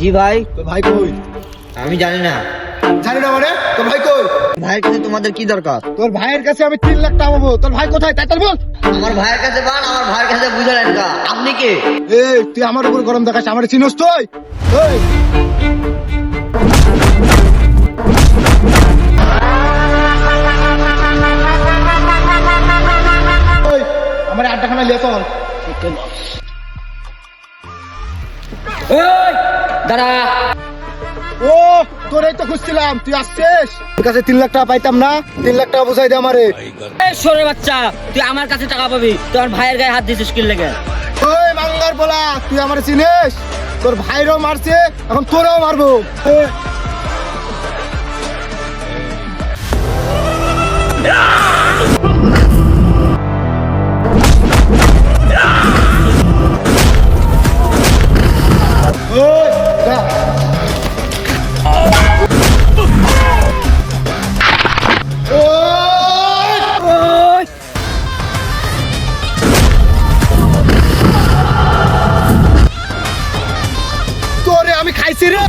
জি ভাই। তোর ভাই কই? আমি জানি না। জানি না মানে? তোর ভাই কই? ভাইয়ের কাছে তোমাদের কি দরকার? তোর ভাইয়ের কাছে আমি তিন লাখ টাকা পাবো। তোর ভাই কোথায়? তাই বল। আমার ভাইয়ের কাছে পান আমার ভাইয়ের কাছে বুঝলেন না আপনি কে? এই তুই আমার উপর গরম দেখাস আমার চিনস তুই? ওই, আমার আড্ডাখানা লিয়ে চল। দাঁড়া। ও তোরাই তো খুঁজছিলাম তুই আসছিস? তোর কাছে তিন লাখ টাকা পাইতাম না? তিন লাখ টাকা বুঝাই দে আমারে। এই সরে বাচ্চা তুই আমার কাছে টাকা পাবি। তোর ভাইয়ের গায়ে হাত দিছিস কি লেগে। ওই মাঙ্গার বলা তুই আমার চিনিস? তোর ভাইরও মারছে এখন তোরাও মারবো। এ, আমি খাইছি রে।